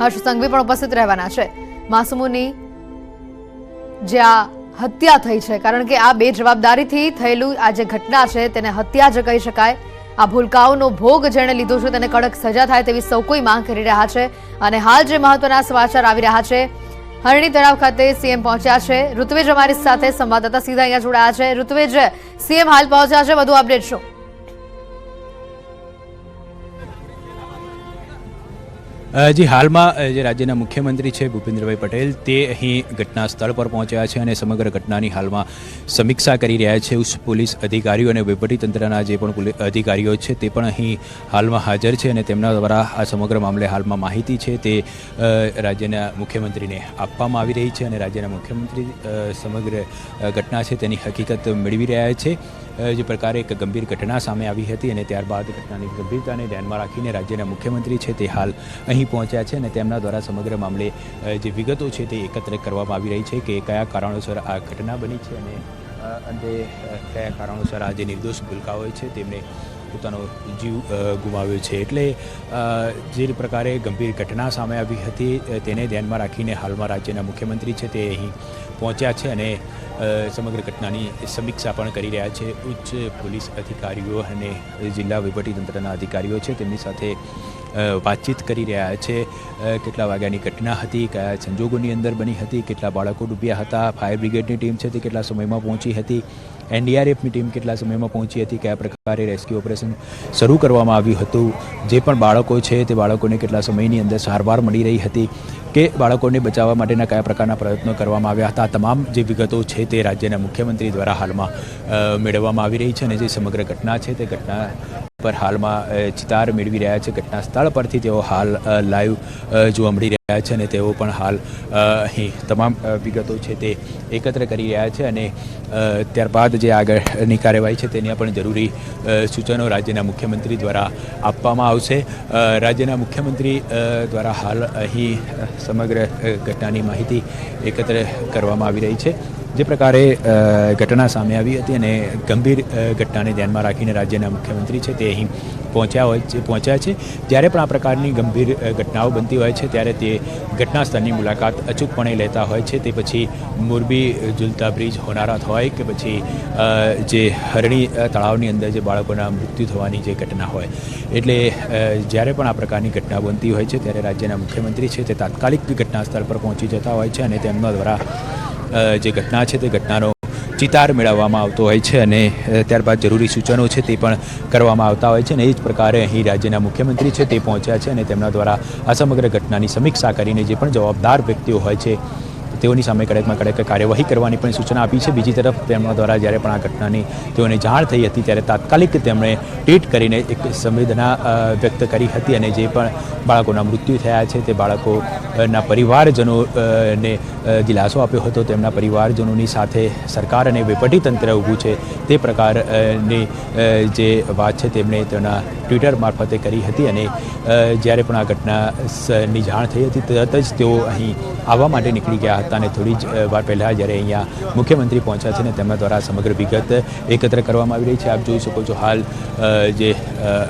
હર્ષ સંઘવી પણ ઉપસ્થિત રહેવાના છે. માસુમોની જે આ હત્યા થઈ છે, કારણ કે આ બે જવાબદારીથી થયેલું આ જે ઘટના છે, તેને હત્યા જ કહી શકાય. આ ભૂલકાઓનો ભોગ જેણે લીધો છે, તેને કડક સજા થાય તેવી સૌ કોઈ માંગ કરી રહ્યા છે. અને હાલ જે મહત્વના સમાચાર આવી રહ્યા છે, હરણી તળાવ ખાતે સીએમ પહોંચ્યા છે. ઋત્વેજ અમારી સાથે સંવાદદાતા સીધા અહીંયા જોડાયા છે. ઋત્વેજ, સીએમ હાલ પહોંચ્યા છે. વધુ અપડેટ શું? જી, હાલમાં જે રાજ્યના મુખ્યમંત્રી છે ભૂપેન્દ્રભાઈ પટેલ, તે અહીં ઘટના સ્થળ પર પહોંચ્યા છે અને સમગ્ર ઘટનાની હાલમાં સમીક્ષા કરી રહ્યા છે ઉચ્ચ પોલીસ અધિકારીઓ અને વહીવટીતંત્રના જે પણ અધિકારીઓ છે તે પણ અહીં હાલમાં હાજર છે અને તેમના દ્વારા આ સમગ્ર મામલે હાલમાં માહિતી છે તે રાજ્યના મુખ્યમંત્રીને આપવામાં આવી રહી છે અને રાજ્યના મુખ્યમંત્રી સમગ્ર ઘટના છે તેની હકીકત મેળવી રહ્યા છે. જે પ્રકારે એક ગંભીર ઘટના સામે આવી હતી અને ત્યારબાદ ઘટનાની ગંભીરતાને ધ્યાનમાં રાખીને રાજ્યના મુખ્યમંત્રી છે તે હાલ અહીં પહોંચ્યા છે અને તેમના દ્વારા સમગ્ર મામલે જે વિગતો છે તે એકત્ર કરવામાં આવી રહી છે કે કયા કારણોસર આ ઘટના બની છે અને અંતે કયા કારણોસર આ જે નિર્દોષ ભૂલકાઓ છે તેમને પોતાનો જીવ ગુમાવ્યો છે. એટલે જે પ્રકારે ગંભીર ઘટના સામે આવી હતી તેને ધ્યાનમાં રાખીને હાલમાં રાજ્યના મુખ્યમંત્રી છે તે અહીં પહોંચ્યા છે અને સમગ્ર ઘટનાની સમીક્ષા પણ કરી રહ્યા છે. ઉચ્ચ પોલીસ અધિકારીઓ અને જિલ્લા વહીવટીતંત્રના અધિકારીઓ છે તેમની સાથે વાતચીત કરી રહ્યા છે. કેટલા વાગ્યાની ઘટના હતી કયા સંજોગોની અંદર બની હતી, કેટલા બાળકો ડૂબ્યા હતા, ફાયર બ્રિગેડની ટીમ છે તે કેટલા સમયમાં પહોંચી હતી, એનડીઆરએફની ટીમ કેટલા સમયમાં પહોંચી હતી, કયા પ્રકારે રેસ્ક્યુ ઓપરેશન શરૂ કરવામાં આવ્યું હતું, જે પણ બાળકો છે તે બાળકોને કેટલા સમયની અંદર સારવાર મળી રહી હતી, કે બાળકોને બચાવવા માટેના કયા પ્રકારના પ્રયત્નો કરવામાં આવ્યા હતા, તમામ જે વિગતો છે તે રાજ્યના મુખ્યમંત્રી દ્વારા હાલમાં મેળવવામાં આવી રહી છે અને જે સમગ્ર ઘટના છે તે ઘટના પર હાલમાં ચિતાર મેળવી રહ્યા છે. ઘટના સ્થળ પરથી તેઓ હાલ લાઈવ જોવા મળી રહ્યા છે અને તેઓ પણ હાલ અહીં તમામ વિગતો છે તે એકત્ર કરી રહ્યા છે અને ત્યારબાદ જે આગળની કાર્યવાહી છે તેની પણ જરૂરી સૂચનો રાજ્યના મુખ્યમંત્રી દ્વારા આપવામાં આવશે. રાજ્યના મુખ્યમંત્રી દ્વારા હાલ અહીં સમગ્ર ઘટનાની માહિતી એકત્ર કરવામાં આવી રહી છે. જે પ્રકારે ઘટના સામે આવી હતી અને ગંભીર ઘટનાને ધ્યાનમાં રાખીને રાજ્યના મુખ્યમંત્રી છે તે અહીં પહોંચ્યા હોય છે, પહોંચ્યા છે. જ્યારે પણ આ પ્રકારની ગંભીર ઘટનાઓ બનતી હોય છે, ત્યારે તે ઘટના સ્થળની મુલાકાત અચૂકપણે લેતા હોય છે. તે પછી મોરબી ઝુલતા બ્રિજ હોનારત હોય કે પછી જે હરણી તળાવની અંદર જે બાળકોના મૃત્યુ થવાની જે ઘટના હોય. એટલે જ્યારે પણ આ પ્રકારની ઘટના બનતી હોય છે, ત્યારે રાજ્યના મુખ્યમંત્રી છે તે તાત્કાલિક ઘટના સ્થળ પર પહોંચી જતા હોય છે અને તેમના દ્વારા જે ઘટના છે તે ઘટનાનો ચિતાર મેળવવામાં આવતો હોય છે અને ત્યારબાદ જરૂરી સૂચનો છે તે પણ કરવામાં આવતા હોય છે અને એ જ પ્રકારે અહીં રાજ્યના મુખ્યમંત્રી છે તે પહોંચ્યા છે અને તેમના દ્વારા આ સમગ્ર ઘટનાની સમીક્ષા કરીને જે પણ જવાબદાર વ્યક્તિઓ હોય છે તેઓની સામે કડકમાં કડક કાર્યવાહી કરવાની પણ સૂચના આપી છે. બીજી તરફ તેમના દ્વારા જ્યારે પણ આ ઘટનાની તેઓને જાણ થઈ હતી ત્યારે તાત્કાલિક તેમણે ટ્વીટ કરીને એક સંવેદના વ્યક્ત કરી હતી અને જે પણ બાળકોના મૃત્યુ થયા છે તે બાળકોના પરિવારજનો ને અ, દિલાસો આપ્યો હતો. તેમના પરિવારજનોની સાથે સરકાર અને વહીવટીતંત્ર ઊભું છે. તે પ્રકારની જે વાત છે તેમણે તેના ટ્વિટર મારફતે કરી હતી અને જ્યારે પણ આ ઘટના સ- જાણ થઈ હતી તરત જ તેઓ અહીં આવવા માટે નીકળી ગયા હતા. અને થોડી જ વાર પહેલાં જ્યારે અહીંયા મુખ્યમંત્રી પહોંચ્યા છે ને તેમના દ્વારા સમગ્ર વિગત એકત્ર કરવામાં આવી રહી છે. આપ જોઈ શકો છો હાલ જે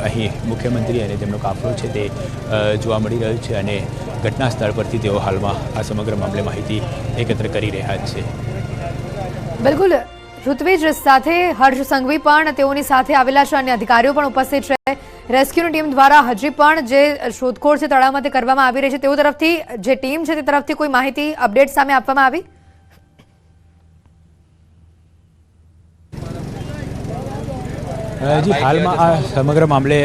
અહીં મુખ્યમંત્રી અને તેમનો કાફલો છે તે જોવા મળી રહ્યો છે અને ઘટના સ્થળ પરથી તેઓ હાલમાં આ સમગ્ર મામલે માહિતી એકત્ર કરી રહ્યા છે. બિલકુલ, ઋત્વિજ સાથે હર્ષ સંઘવી પણ તેઓની સાથે આવેલા છે. અને અધિકારીઓ પણ ઉપસ્થિત છે. રેસ્ક્યુની ટીમ દ્વારા હજી પણ જે શોધખોળ છે તળાવમાં તે કરવામાં આવી રહી છે તેઓ તરફથી, જે ટીમ છે તે તરફથી કોઈ માહિતી, અપડેટ સામે આપવામાં આવી? જી હાલમાં આ સમગ્ર મામલે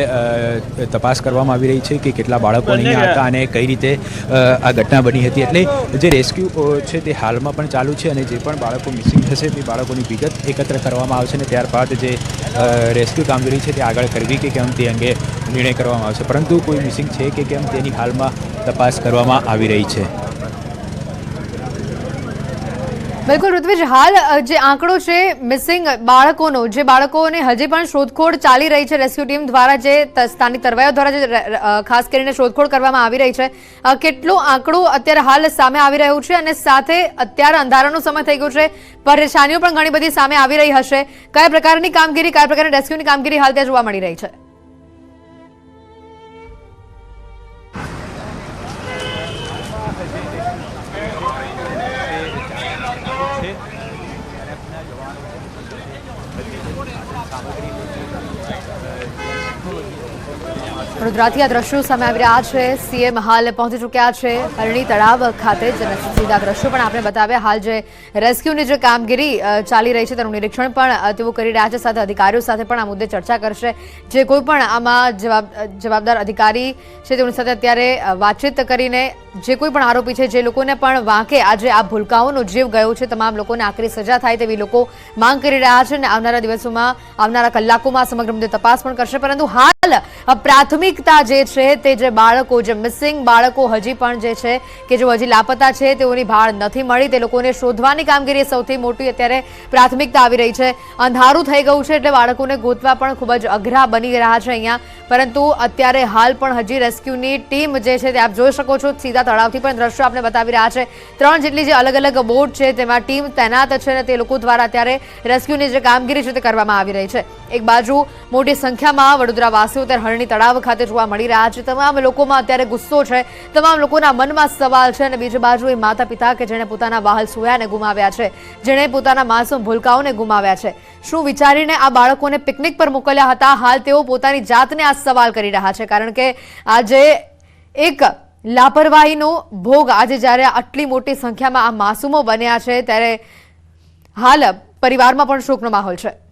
તપાસ કરવામાં આવી રહી છે કે કેટલા બાળકો અહીંયા હતા અને કઈ રીતે આ ઘટના બની હતી. એટલે જે રેસ્ક્યુ છે તે હાલમાં પણ ચાલુ છે અને જે પણ બાળકો મિસિંગ થશે તે બાળકોની વિગત એકત્ર કરવામાં આવશે અને ત્યારબાદ જે રેસ્ક્યુ કામગીરી છે તે આગળ કરવી કે કેમ તે અંગે નિર્ણય કરવામાં આવશે. પરંતુ કોઈ મિસિંગ છે કે કેમ તેની હાલમાં તપાસ કરવામાં આવી રહી છે. બિલકુલ ઋત્વિજ, હાલ જે આંકડો છે મિસિંગ બાળકોનો, જે બાળકોને હજી પણ શોધખોળ ચાલી રહી છે રેસ્ક્યુ ટીમ દ્વારા જે સ્થાનિક તરવાઈઓ દ્વારા જે ખાસ કરીને શોધખોળ કરવામાં આવી રહી છે. કેટલો આંકડો અત્યારે હાલ સામે આવી રહ્યું છે અને સાથે અત્યારે અંધારાનો સમય થઈ ગયો છે. પરેશાનીઓ પણ ઘણી બધી સામે આવી રહી હશે. કયા પ્રકારની કામગીરી, કયા પ્રકારની રેસ્ક્યુની કામગીરી હાલ ત્યાં જોવા મળી રહી છે? વડોદરાથી આ દ્રશ્યો સામે આવી રહ્યા છે. સીએમ હાલ પહોંચી ચૂક્યા છે. હરણી તળાવ ખાતે સીધા દ્રશ્યો પણ આપણે બતાવ્યા. હાલ જે રેસ્ક્યુની જે કામગીરી ચાલી રહી છે તેનું નિરીક્ષણ પણ તેઓ કરી રહ્યા છે. સાથે અધિકારીઓ સાથે પણ આ મુદ્દે ચર્ચા કરશે. જે કોઈ પણ આમાં જવાબ જવાબદાર અધિકારી છે તેઓની સાથે અત્યારે વાતચીત કરીને જે કોઈ પણ આરોપી છે જે લોકોને પણ વાંકે આજે આ ભૂલકાઓનો જીવ ગયો છે તમામ લોકોને આખરી સજા થાય તેવી લોકો માંગ કરી રહ્યા છે અને આવનારા દિવસોમાં આવનારા કલાકોમાં સમગ્ર મુદ્દે તપાસ પણ કરશે. પરંતુ હાલ અ, પ્રાથમિકતા જે છે તે જે બાળકો જે મિસિંગ બાળકો હજી પણ જે છે કે જો હજી લાપતા છે, તેઓની ભાળ નથી મળી. તે લોકોને શોધવાની કામગીરી સૌથી મોટી અત્યારે પ્રાથમિકતા આવી રહી છે. અંધારું થઈ ગયું છે એટલે બાળકોને ગોતવા પણ ખૂબ જ અઘરા બની રહ્યા છે અહીંયા. પરંતુ અત્યારે હાલ પણ હજી રેસ્ક્યુની ટીમ જે છે તે આપ જોઈ શકો છો, સીધા તળાવથી પણ દ્રશ્યો આપણે બતાવી રહ્યા છે. ત્રણ જેટલી જે અલગ અલગ બોટ છે તેમાં ટીમ તૈનાત છે અને તે લોકો દ્વારા અત્યારે રેસ્ક્યુની જે કામગીરી છે તે કરવામાં આવી રહી છે. એક બાજુ મોટી સંખ્યામાં વડોદરા વાસીઓ અત્યારે હરણી તળાવ ખાતે જોવા મળી રહ્યા છે. તમામ લોકોમાં અત્યારે ગુસ્સો છે. તમામ લોકોના મનમાં સવાલ છે અને બીજી બાજુ એ માતા પિતા કે જેણે પોતાના વાહલ સોયાને ગુમાવ્યા છે. જેણે પોતાના માસૂમ ભૂલકાઓને ગુમાવ્યા છે. શું વિચારીને આ બાળકોને પિકનિક પર મોકલ્યા હતા? હાલ તેઓ પોતાની જાતને આ સવાલ કરી રહ્યા છે. કારણ કે આજે એક લાપરવાહીનો ભોગ આજે જ્યારે આટલી મોટી સંખ્યામાં આ માસૂમો બન્યા છે, ત્યારે હાલ પરિવારમાં પણ શોકનો માહોલ છે.